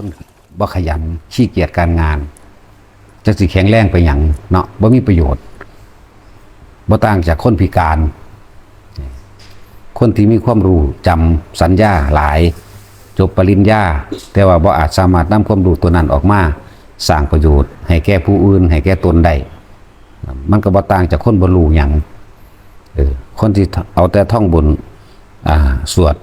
คนบ่ขยันขี้เกียจการงานจะสิแข็งแรงไปหยังเนาะบ่มีประโยชน์บ่ต่างจากคนพิการ คนที่มีความรู้จำสัญญาหลาย จบปริญญา แต่ว่าบ่อาจสามารถนำความรู้ตัวนั้นออกมาสร้างประโยชน์ ให้แก่ผู้อื่น ให้แก่ตนได้มันก็บ่ต่างจากคนบ่รู้หยังเออคนที่เอาแต่ท่องบนอ่าสวด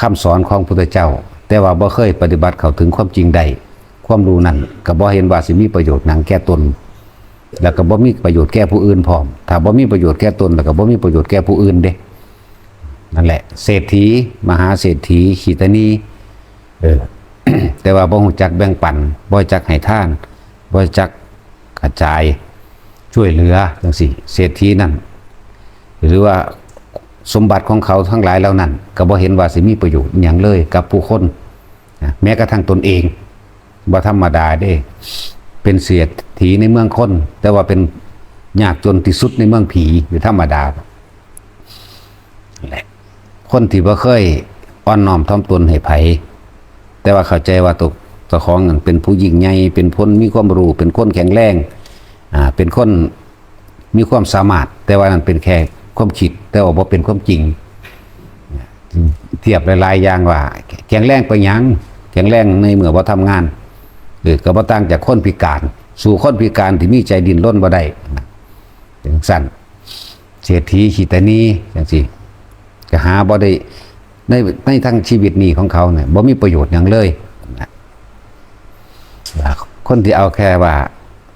คำสอนของพุทธเจ้า แต่ว่าบ่เคยปฏิบัติเข้าถึงความจริงใดความรู้นั้นก็บ่เห็นว่าสิมีประโยชน์หนังแก่ตน แล้วก็บ่มีประโยชน์แก่ผู้อื่นพร้อมถ้าบ่มีประโยชน์แก่ตนแล้วก็บ่มีประโยชน์แก่ผู้อื่นเด้นั่นแหละ เศรษฐี มหาเศรษฐีขีตนีเออแต่ว่าบ่ฮู้จักแบ่งปันบ่จักให้ทานบ่จักกระจายช่วยเหลือจังซี่เศรษฐีนั่นหรือว่าสมบัติของเขาทั้งหลายเหล่านั้นก็บ่เห็นว่าสิมีประโยชน์อหย่างเลยกับผู้คน แม้กระทั่งตนเองบ่ธรรมดาเด้ เป็นเสียถีในเมืองคน แต่ว่าเป็นยากจนที่สุดในเมืองผีอยู่ธรรมดาและคนที่บ่เคยอ่อนน้อมถ่อมตนให้ไผแต่ว่าเข้าใจว่าตัวเจ้าของเป็นผู้ยิ่งใหญ่เป็นคนมีความรู้เป็นคนแข็งแรงอ่าเป็นคนมีความสามารถ แต่ว่านั้นเป็นแค่ความคิด แต่ว่าบ่เป็นความจริง เทียบหลายๆอย่างว่า แข็งแรงไปยัง แข็งแรงในเมื่อบ่ทำงานหรือก็บ่ต่างจากคนพิการ สู่คนพิการที่มีใจดินล้นบ่ได้นะจังสั่นเศรษฐีขีตานีจังซี่ก็หาบ่ได้ในในทั้งชีวิตนี้ของเขาเนี่ยบ่มีประโยชน์หยังเลยคนที่เอาแค่ว่า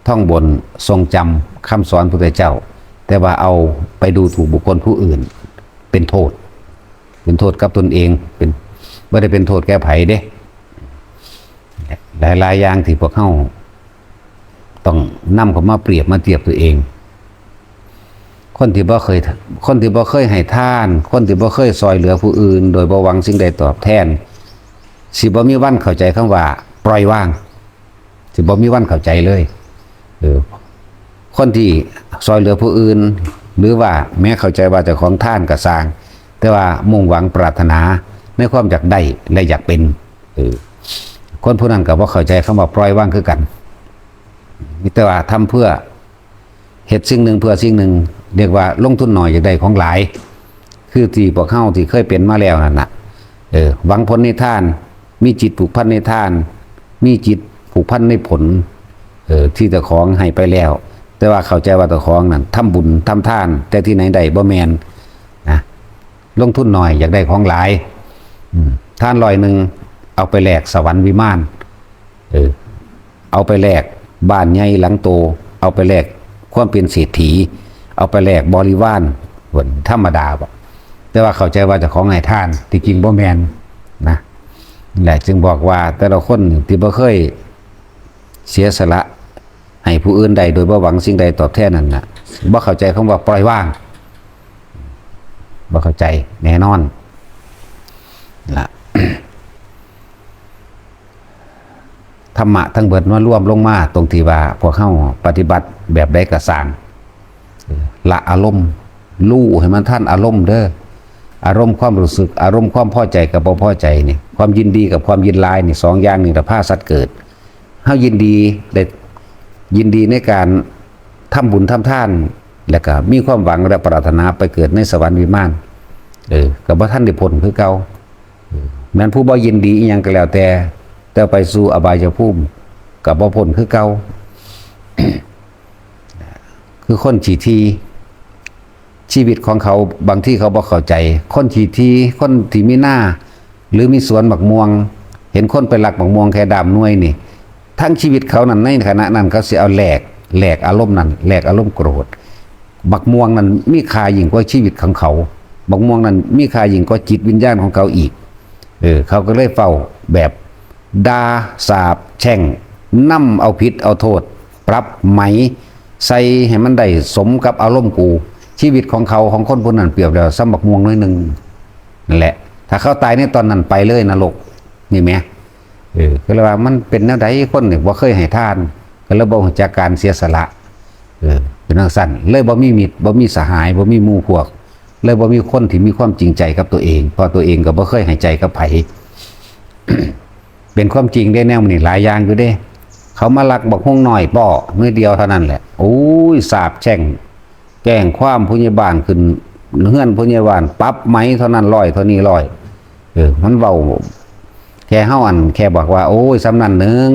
ท่องบนทรงจำคำสอนพุทธเจ้า แต่ว่าเอาไปดูถูกบุคคลผู้อื่น เป็นโทษ เป็นโทษกับตนเองเป็นไม่ได้เป็นโทษแก้ไผเด้ หลายหลายๆอย่างที่พวกเข้าต้องนำเขามาเปรียบมาเทียบตัวเอง คนที่บ่เคย คนที่บ่เคยให้ท่าน คนที่บ่เคยซอยเหลือผู้อื่น โดยบ่หวังสิ่งใดตอบแทน สิบ่มีวันเข้าใจคำว่า ปล่อยวาง สิบ่มีวันเข้าใจเลยเออคนที่ซอยเหลือผู้อื่น หรือว่าแม้เข้าใจว่าเจ้าของท่านก็สร้าง แต่ว่ามุ่งหวังปรารถนาในความอยากได้และอยากเป็นเออ คนผู้นั้นก็บ่เข้าใจคำว่าปล่อยวางคือกันมีแต่ว่าทำเพื่อเหตุสิ่งหนึ่งเพื่อสิ่งหนึ่งเรียกว่าลงทุนหน่อยอยากได้ของหลาย คือที่พวกเข้าที่เคยเป็นมาแล้วนั่นน่ะเออหวังผลในท่าน มีจิตผูกพันในท่าน มีจิตผูกพันในผลเออที่ตะของให้ไปแล้ว แต่ว่าเข้าใจว่าตะของนั่นทำบุญทำทาน แต่ที่ไหนใดบ่แมนนะลงทุนหน่อยอยากได้ของหลายอืมท่านลอยหนึ่ง เอาไปแลกสวรรค์วิมานเออเอาไปแลกบ้านใหญ่หลังโต เอาไปแลกความเป็นเศรษฐี เอาไปแลกบริวารเหมือนธรรมดาบ่แต่ว่าเข้าใจว่าจะของไงท่านที่จริงบ่แมนนะนั่แหละจึงบอกว่าแต่ละคนที่บ่เคยเสียสละให้ผู้อื่นใดโดยบ่หวังสิ่งใดตอบแทนนั่นน่ะบ่เข้าใจคำว่าปล่อยว่างบ่เข้าใจแน่นอนล่ะ ธรรมะทั้งเบิดมาร่วมลงมาตรงที่ว่าพวกเข้าปฏิบัติแบบใดกระสางละอารมณ์รู้ให้มันท่านอารมณ์เด้ออารมณ์ความรู้สึก อารมณ์ความพอใจกับบ่พอใจนี่ความยินดีกับความยินร้ายนี่สองอย่างนี่ละผ้าสัตว์เกิดเฮายินดีได้ยินดีในการทำบุญทำท่าน แล้วก็มีความหวังและปรารถนาไปเกิดในสวรรค์วิมานเออกับว่าท่านได้ผลคือเก่าแม้นผู้บ่ยินดีอีหยังก็แล้วแต่ แต่ไปสู่อบายภูมิกับบ่พ้นคือเก่าคือคนฉีทีชีวิตของเขาบางที่เขาบ่เข้าใจ คนฉีทีคนที่มีหน้า หรือมีสวนบักม่วง เห็นคนไปหลักบักม่วงแค่ดามน่วยนี่ ทั้งชีวิตเขานั้นในขณะนั้นเขาสิเอาแหลกแหลกอารมณ์นั้นแหลกอารมณ์โกรธบักม่วงนั้นมีค่ายิ่งกว่าชีวิตของเขา บักม่วงนั้นมีค่ายิ่งกว่าจิตวิญญาณของเขาอีก เออเขาก็เลยเฝ้าแบบ ดาสาบแช่งนํเอาผิดเอาโทษ ปรับไหม ใส่ให้มันได้สมกับอารมณ์กู ชีวิตของเขาของคนพวกนั้นเปรียบแล้วซ้ำบักม่วงน้อยหนึ่งนั่นแหละ ถ้าเขาตายในตอนนั้นไปเลยนรกนี่ไหมเออก็เลยว่ามันเป็นแนวใดคนเนี่ยบ่เคยให้ทาน ก็เลยบ่จากการเสียสละเออเป็นนังสั้นเลยบ่มีมิตรบ่มีสหายบ่มีมู่พวก เลยบ่มีคนที่มีความจริงใจกับตัวเองเพราะตัวเองก็บ่เคยให้ใจกับไผ เป็นความจริงได้แนวนี่หลายอย่างอยู่เด้ เขามาลักบักฮงหน่อยป่อเมื่อเดียวเท่านั้นแหละโอ้ยสาบแช่งแกล้งความผู้ใหญ่บ้านขึ้นเฮือนผู้ใหญ่บ้านปั๊บไหมเท่านั้นร้อยเท่านี้ร้อยเออมันเบาแค่เฮาอัน แค่บอกว่า โอ้ยสำนันหนึ่ง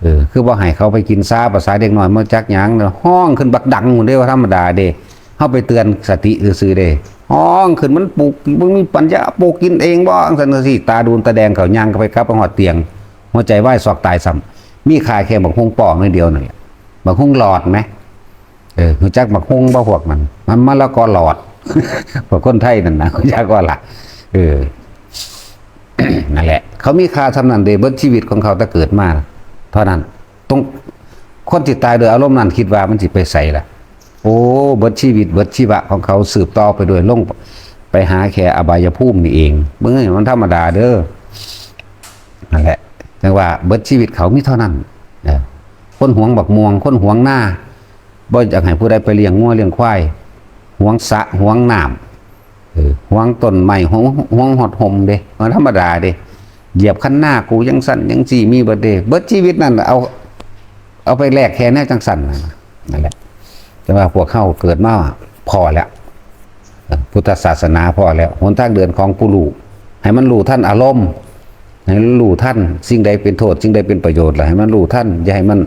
เออคือบ่ให้เขาไปกินซาภาษาเด็กหน้อยมาจักหยังห้องขึ้นบักดังหมดเด้ว่าธรรมดาเด้ เฮาไปเตือนสติซื่อๆเด้ห้องขึ้นมันปลูกมึงมีปัญญาปลูกกินเองบ่จังซั่นสิตาดูนตาแดงเขาย่างก็ไปกลับไปหอดเตียง หัวใจวายซอกตายซ้ำมีขายแค่บักฮงปอกนิดเดียวนั่นแหละบักฮงหลอดไหมเออรู้จักบักฮงบ่พวกมัน มันมะละกอหลอดพวกคนไทยนั่นนะรู้จักว่าล่ะเออนั่นแหละ เขามีค่าทำนันเดเบิดชีวิตของเขาถ้าเกิดมาเท่านั้นต้องคนที่ตายโดยอารมณ์นั้นคิดว่ามันสิไปใส่ละ โอ้เบิดชีวิตเบิดชีวะของเขาสืบต่อไปโดวยลงไปหาแค่อบายภูมินี่เองเมื่อมันธรรมดาเด้อนั่นแหละแต่ว่าเบิดชีวิตเขามีเท่านั้นเออคนหวงบักม่วง คนหวงหน้าบ่อยากให้ผู้ใดไปเลี้ยงงัวเลี้ยงควายหวงสะหวงน้ำเออหวงต้นไม้หวงหวงหอดหมเด้มันธรรมดาเด้เหยียบคันหน้ากูยังสั่นยังจีมีเบิดเด้เบิดชีวิตนั่นเอาเอาไปแลกแค่แน่จังสั่นนั่นแหละ แต่ว่าพวกเข้าเกิดมาพอแล้วพุทธศาสนาพอแล้วหนทางเดินของผู้รู้ให้มันรู้ท่านอารมณ์ให้มันรู้ท่านสิ่งใดเป็นโทษสิ่งใดเป็นประโยชน์ล่ะให้มันรู้ท่านอย่าให้มัน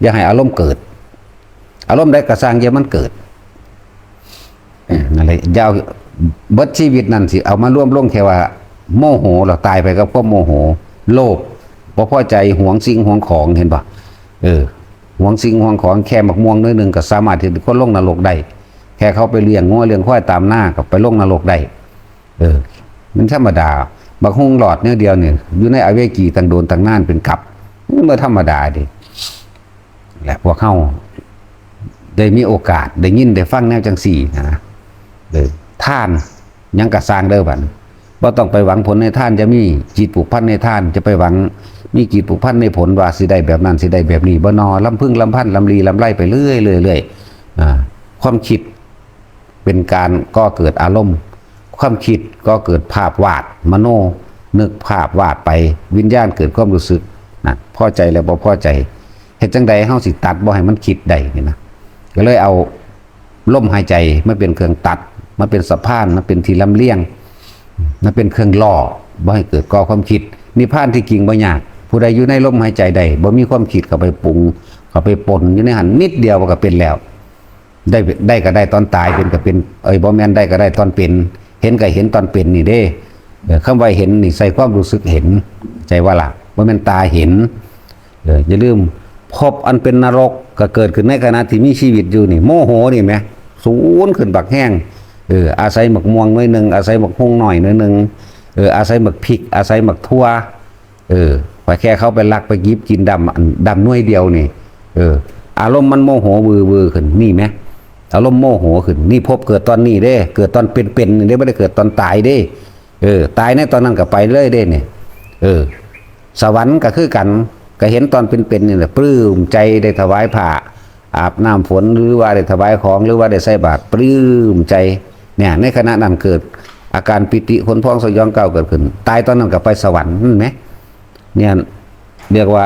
อย่าให้อารมณ์เกิด อารมณ์ใดกระสร้างอย่ามันเกิดอ้ยนั่นแหละอยาวเบิดชีวิตนั่นสิเอามาร่วมลงแค่ว่า โมโหเราตายไปกับความโมโห โลภบ่พอใจหวงสิ่งหวงของเห็นปะเออ หวงสิ่งหวงของแค่หมักม่วงน้อยหนึ่งก็สามารถที่จะคนลงนรกได้แค่เขาไปเลี้ยงงัวเลี้ยงควายตามหน้ากับไปลงนรกได้เออ มันธรรมดาบักฮงหลอดเนื้อเดียวเนี่ยอยู่ในอเวกีต่างโดนต่างน่านเป็นกับนี่มันบ่ธรรมดาดิแหละพวกเข้าได้มีโอกาส ได้ยินได้ฟังแนวจังสี่นะเด้อท่านยังกระสร้างเด้อบัน บ่ต้องไปหวังผลในท่านจะมีจิตผูกพันในท่านจะไปหวังมีจิตผูกพันในผลว่าสิได้แบบนั้นสิได้แบบนี้บ่นอลำพึ่งลำพันลำลีลำไรไปเรื่อยเรื่อยเรื่อยความคิดเป็นการก็เกิดอารมณ์ ความคิดก็เกิดภาพวาดมโน นึกภาพวาดไปวิญญาณเกิดความรู้สึกนะพอใจแล้วบ่พอใจเฮ็ดจังใดเฮาสิตัดบ่ให้มันคิดได้นี่นะก็เลยเอาลมหายใจมาเป็นเครื่องตัดมาเป็นสะพานมาเป็นที่ลำเลียง มาเป็นเครื่องล่อบ่ให้เกิดก่อความคิดนิพพานที่จริงบ่ยากผู้ใดอยู่ในลมหายใจใดบ่มีความคิดเข้าไปปรุงเข้าไปปนอยู่ในหันนิดเดียวก็เป็นแล้ว ได้ได้ก็ได้ตอนตายเป็นก็เป็นเอ้ยบ่แม่นได้ก็ได้ตอนเป็น เห็นก็เห็นตอนเป็นนี่เด้เออคำว่าเห็นนี่ใส่ความรู้สึกเห็น ใจว่าล่ะบ่แม่นตาเห็นเอออย่าลืมพบอันเป็นนรกก็เกิดขึ้นในขณะที่มีชีวิตอยู่นี่ โมโหนี่แหมสูนขึ้นบักแห้ง เอออาศัยหมักม่วงหน่อยหนึงอาศัยหมักฮงหน่อยหน่อยหนึงเอออาศัยหมักพริก อาศัยหมักทั่วเออไปแค่เขาไปลักไปยิบกินดำดำน่วยเดียวนี่เออ อารมณ์มันโมโหวือวือขึ้นนี่ไหมอารมณ์โมโหขึ้นนี่พบเกิดตอนนี้เด้ เกิดตอนเป็นๆนี่เด้ไม่ได้เกิดตอนตายเด้ เออ ตายในตอนนั้นก็ไปเลยเด้เนี่ยเออ สวรรค์ก็คือกันก็เห็นตอนเป็นๆนี่แหละปลื้มใจได้ถวายผ้าอาบน้ำฝนหรือว่าได้ถวายของหรือว่าได้ใส่บาตรปลื้มใจ เนี่ยในขณะนั้นเกิดอาการปิติคนพ้องสยองเก่าเกิดขึ้น ตายตอนนั้นก็ไปสวรรค์เห็นไหมเนี่ยเรียกว่า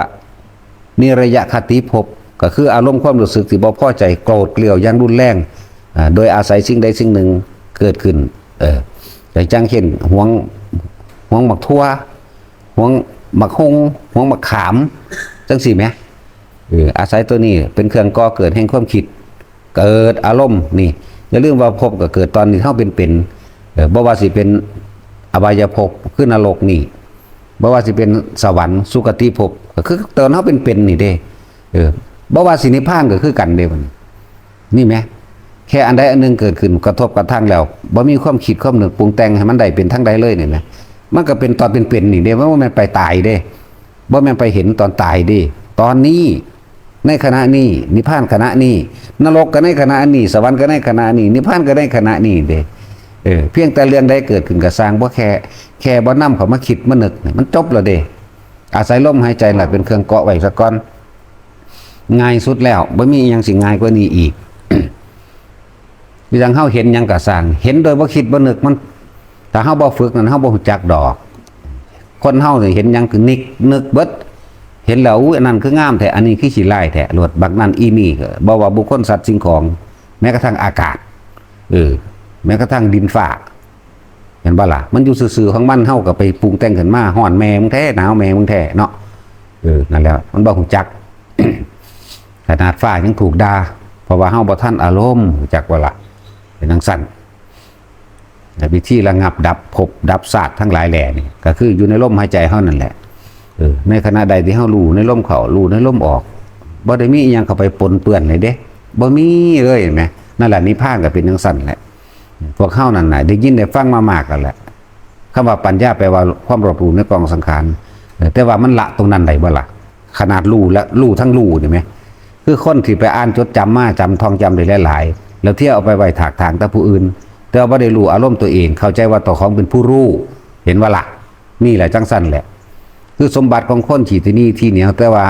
นิระยะคติภพก็คืออารมณ์ความรู้สึกที่บ่พอใจโกรธเกลียวยังรุนแรงโดยอาศัยสิ่งใดสิ่งหนึ่งเกิดขึ้นเอออย่างจังเช่นห่วงห่วงหมักทั่วห่วงหมักฮงห่วงหมักขามจังสี่ไหมเอออาศัยตัวนี้เป็นเครื่องก่อเกิดแห่งความคิด เกิดอารมณ์นี่ อย่าลืมว่าภพก็เกิดตอนนี้เท่าเป็นเป็นบ่ว่าสิเป็นอบายภพขึ้นนรกนี่บ่ว่าสิเป็นสวรรค์สุคติภพก็คือตินเฮาเป็นเป็นนี่เด้เออบ่ว่าสินิพพานก็คือกันเด้มันนี่ไหมแค่อันใดอันหนึงเกิดขึ้นกระทบกระทั่งแล้วบ่มีความคิดความนึกปรุงแต่งให้มันได้เป็นทั้งใดเลยนี่แหละมันก็เป็นตอนเป็นเป็นนี่เด้ว่ามันไปตายเด้บ่แม่นไปเห็นตอนตายเด้ตอนนี้ ในขณะนี้ นิพพานขณะนี้ นรกก็ในขณะนี้ สวรรค์ก็ในขณะนี้ นิพพานก็ในขณะนี้เด้เออเพียงแต่เรื่องใดเกิดขึ้นกับสร้างบ่แค่แค่บ่นำเขามาคิดมานึกมันจบแล้วเด้อาศัยลมหายใจหละเป็นเครื่องเกาะไว้ซะก่อนง่ายสุดแล้วบ่มีอหยังสิง่ายกว่านี้อีกมีจังเฮาเห็นหยังก็สร้าง เห็นโดยบ่คิดบ่นึกมัน ถ้าเฮาบ่ฝึกนั้นเฮาบ่รู้จักดอก คนเฮาเนี่เห็นหยังคือนิกนึกเบิด เห็นแล้วอันนั้นคืองามแท้อันนี้คือขี้ลายแท้หลวดบักนั้นอีนี่ก็บ่ว่าบุคคลสัตว์สิ่งของแม้กระทั่งอากาศเออแม้กระทั่งดินฟ้าเห็นบ่ล่ะมันอยู่ซื่อๆของมันเฮาก็ไปปรุงแต่งขึ้นมาฮ้อนแม่มึงแท้หนาวแม่มึงแท้เนาะเออนั่นแหละมันบ่ฮู้จักขนาดฟ้ายังถูกด่าเพราะว่าเฮาบ่ทันอารมณ์จักว่าล่ะเป็นจังซั่นแต่วิธีระงับดับภพดับศาสตร์ทั้งหลายแหล่นี่ก็คืออยู่ในลมหายใจเฮานั่นแหละ ในขณะใดที่เฮารู้ในลมเข้ารู้ในลมออกบ่ได้มีอีหยังเข้าไปปนเปื้อนเลยเด้บ่มีเลยเห็นไหมนั่นแหละนิพพานก็เป็นจังซั่นแหละพวกเฮานั่นน่ะได้ยินได้ฟังมามากกันแหละคำว่าปัญญาแปลว่าความรอบรู้ในกองสังขารแต่ว่ามันละตรงนั้นได้บ่ล่ะขนาดรู้และรู้ทั้งรู้นี่ไหมคือคนที่ไปอ่านจดจำมาจำทองจำได้หลาย ๆ แล้วเที่ยวเอาไปไว้ถากทางแต่ผู้อื่น แต่ว่าบ่ได้รู้อารมณ์ตัวเอง เข้าใจว่าตัวของเป็นผู้รู้ เห็นว่าละนี่แหละจังสั้นแหละ คือสมบัติของคนที่ที่นี่ที่เหนียวแต่ว่า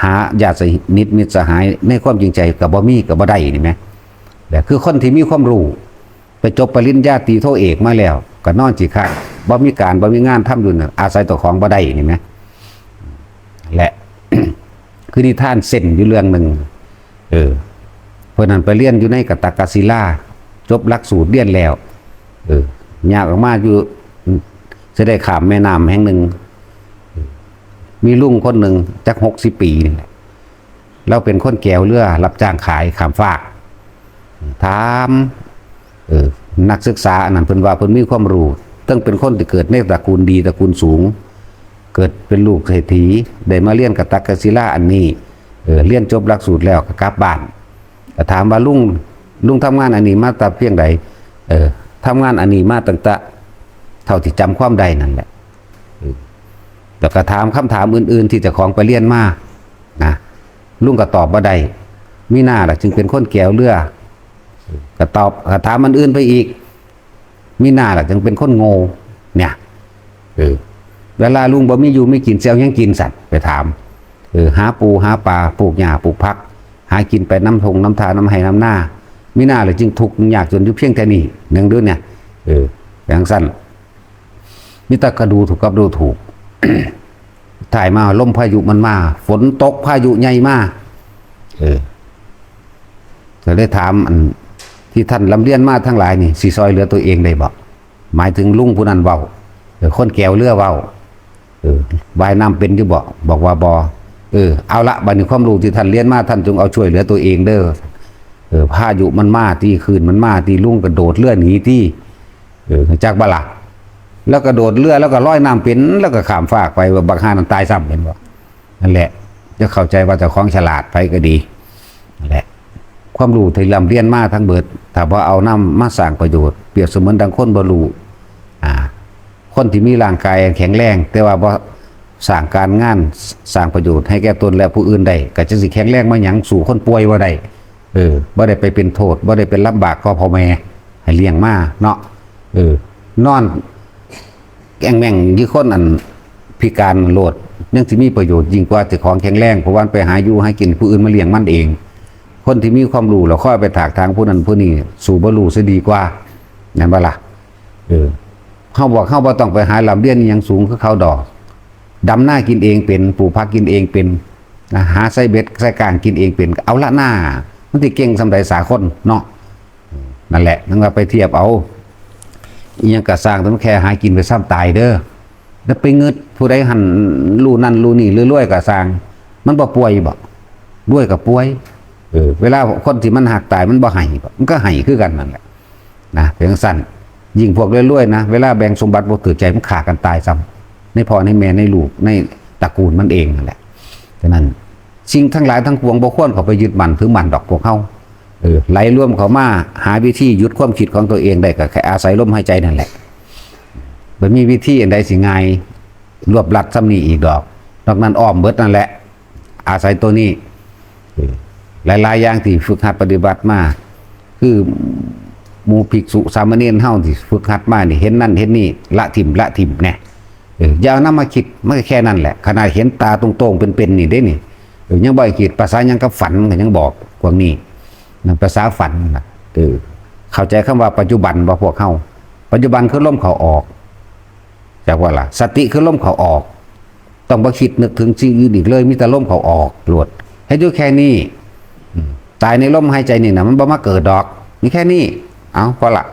หาญาติสนิทมิตรสหายในความจริงใจกับบ่มีกับบ่ได้นี่ไหมแต่คือคนที่มีความรู้ไปจบปริญญาตรีโทเอกมาแล้ว ก็นอนจีข้างบ่มีการบ่มีงานทำอยู่น่ะอาศัยตัวของบ่ได้นี่ไหมและคือนิทานเส้นอยู่เรื่องหนึ่งเออเพราะนั้นไปเรียนอยู่ในกตากาศิลาจบหลักสูตรเรียนแล้ว เออยากออกมาอยู่จะได้ขามแม่น้ำแห่งหนึ่ง มีลุงคนหนึ่งจักหกสิบปีนี่แหละเราเป็นคนแก้วเรือรับจ้างขายขามฟากถามเออนักศึกษาอันนั้นเพิ่นว่าเพิ่นมีความรู้ต้องเป็นคนที่เกิดในตระกูลดีตระกูลสูง เกิดเป็นลูกเศรษฐีได้มาเรียนกับตักกศิลาอันนี้เออเรียนจบหลักสูตรแล้วก็กลับบ้านก็ถามว่าลุงลุงทำงานอันนี้มาแตาเพียงใดเออทำงานอันนี้มาตั้งแต่เท่าที่จำความใดนั่นแหละ แล้วก็ถามคำถามอื่น ๆ ที่จะของไปเรียนมานะลุงก็ตอบว่าได้มีหน้าล่ะ จึงเป็นคนแก้วเรือก็ตอบก็ถามมันอื่นไปอีก มีหน้าล่ะ จึงเป็นคนโง่เนี่ยเออเวลาลุงบ่มีอยู่ไม่กินเซลยังกินสัตว์ไปถามเออหาปูหาปลาปลูกหญ้าปลูกพัก หากินไปน้ำทงน้ำทาน้ำไห้น้ำหน้ามีหน้าล่ะจึงทุกข์ยากจนยู่เพียงแค่นี้หนึ่งเดือนเนี่ยเอออย่างสั้นมิตรกระดูถูกกับดูถูก ถ่ายมาลมพายุมันมา ฝนตกพายุใหญ่มากเออจะได้ถามอันที่ท่านลำเลียนมาทั้งหลายนี่สีซอยเหลือตัวเองได้บอกหมายถึงลุงผู้นั้นเว้าหรือคนแก้วเรือเว้าเออวายน้ำเป็นที่บอกบอกว่าบอเออเอาละบัดนี้ความรู้ที่ท่านเรียนมาท่านจงเอาช่วยเหลือตัวเองเด้อเออพายุมันมาที่คืนมันมาที่ลุงกระโดดเรือหนีที่เออจากบละ แล้วกระโดดเรือแล้วก็ลอยน้ำเป็นแล้วก็ขามฟากไปว่าบักฮานันตายซ้ำเห็นบ่นั่นแหละ จะเข้าใจว่าเจะคล้าของฉลาดไปก็ดีนั่นแหละ ความรู้ที่ลำเรียนมาทั้งเบิดถ้าว่าเอาน้ำมาสร้างประโยชน์เปรียบเสมือนดังคนบรูอ่า คนที่มีร่างกายแข็งแรง แต่ว่าบ่สร้างการงานสร้างประโยชน์ให้แก่ตนและผู้อื่นได้ก็จะสิแข็งแรงมาหยังสู่คนป่วยบ่าได้เออบ่ได้ไปเป็นโทษบ่ได้เป็นลำบากข้อพ่อแม่ให้เลี้ยงมาเนาะเออนอน แองแม่งยี่คนอันพิการโลดยังสิมีประโยชน์ยิ่งกว่าเจ้าของแข็งแรงเพราะว่าไปหาอยู่ให้กินผู้อื่นมาเลี้ยงมันเอง คนที่มีความรู้แล้วค่อยไปถากทางผู้นั้นผู้นี้สู่บรรลุซะดีกว่านั่นบ่ล่ะเออเขาบอกเขาบ่ต้องไปหาลำเลียนยังสูงคือเขาดอกดำหน้ากินเองเป็นปลูกผักกินเองเป็นหาไส้เบ็ดไส้กลางกินเองเป็นเอาละหน้ามันที่เก่งสำใดสาคนเนาะนั่นแหละนั่นก็ไปเทียบเอา ยังกะสร้างต้องแค่หากินไปซ้ำตายเด้อแล้วไปเงึดผู้ใดหันรู้นั่นรู้นี่เรื่อยๆกะสร้าง มันบ่ป่วยบ่ด้วยกับป่วยเออเวลาคนที่มันหักตายมันบ่ให้บ่มันก็ให้คือกันนั่นแหละนะเพียงสั้นยิ่งพวกรวยๆนะเวลาแบ่งสมบัติบ่ถือใจมันขากันตายซ้ำในพ่อในแม่ในลูกในตระกูลมันเองนั่นแหละฉะนั้นสิ่งทั้งหลายทั้งปวงบ่ควรเขาไปยึดมั่นถือมั่นดอกพวกเขา เออไหลร่วมเขามาหาวิธีหยุดความคิดของตัวเองได้ก็แค่อาศัยลมหายใจนั่นแหละบ่มีวิธีอันใดสิง่ายรวบรัดซ้ำนี้อีกดอกนอกนั้นอ้อมเบิดนั่นแหละ อาศัยตัวนี้หลายๆอย่างที่ฝึกหัดปฏิบัติมาคือมู่ภิกษุสามเณรเฮาที่ฝึกหัดมานี่เห็นนั่นเห็นนี่ละถิ่มละถิ่มแน่เอย่าเอานำมาคิดมันก็แค่นั้นแหละขนาดเห็นตาตรงๆเป็นๆนี่ได้นี่ยังบ่อยคิดภาษายังกับฝันก็ยังบอกพวกนี้ นั่นภาษาฝันนะเออเข้าใจคำว่าปัจจุบันบ่พวกเฮาปัจจุบันคือลมเขาออกจากว่าล่ะสติคือลมเขาออก ต้องบ่คิดนึกถึงสิ่งอื่นอีกเลยมีแต่ลมเขาออกหลวด ให้ดูแค่นี้ตายในลมหายใจนี่นะมันบ่มาเกิดดอกมีแค่นี้ เอาพอละ